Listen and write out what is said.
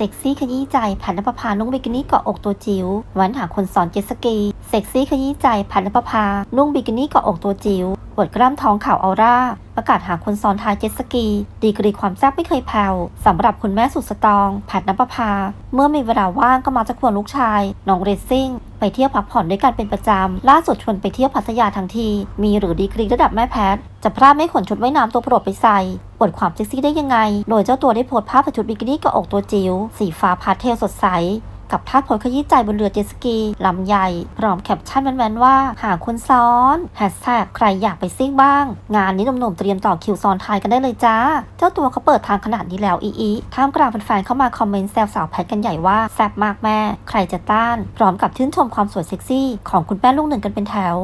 เซ็กซี่ขยี้ใจผ่นนภพานุ่งบิกินี่เกาะอกตัวจิ๋วหวันหาคนสอนเจ็ตสกี เซ็กซี่ขยี้ใจผ่นนภพานุ่งบิกินี่เกาะอกตัวจิ๋วปวดกล้ามท้องข่าวออร่า ประกาศหาคนซ้อนท้ายเจ็ตสกี ดีกรีความแซ่บไม่เคยแผ่วสำหรับคุณแม่สุดสตรองแพทนภพา เมื่อมีเวลาว่างก็มาจะควงลูกชาย น้องเรซซิ่ง ไปเที่ยวพักผ่อนด้วยกันเป็นประจำ ล่าสุดชวนไปเที่ยวพัทยาทั้งที มีหรือดีกรีระดับแม่แพทจะพลาดไม่ขนชุดว่ายน้ำตัวโปรดไปใส่ อวดความเซ็กซี่ได้ยังไง โดยเจ้าตัวได้โพสต์ภาพชุดบิกินี่กับอกตัวจิ๋วสีฟ้าพาเทลสดใสกับท่าโพสขยี้ใจบนเรือเจ็ตสกีลำใหญ่ พร้อมแคปชั่นแมนๆว่า หาคนซ้อนแฮชแท็กใครอยากไปซิ่งบ้าง งานนี้หนุ่มๆเตรียมต่อคิวซ้อนทายกันได้เลยจ้า เจ้าตัวเขาเปิดทางขนาดนี้แล้วอีอีท่ามกลางแฟนๆเข้ามาคอมเมนต์แซวสาวแพทกันใหญ่ว่า แซ่บมากแม่ ใครจะต้าน พร้อมกับชื่นชมความสวยเซ็กซี่ ของคุณแม่ลูกหนึ่งกันเป็นแถว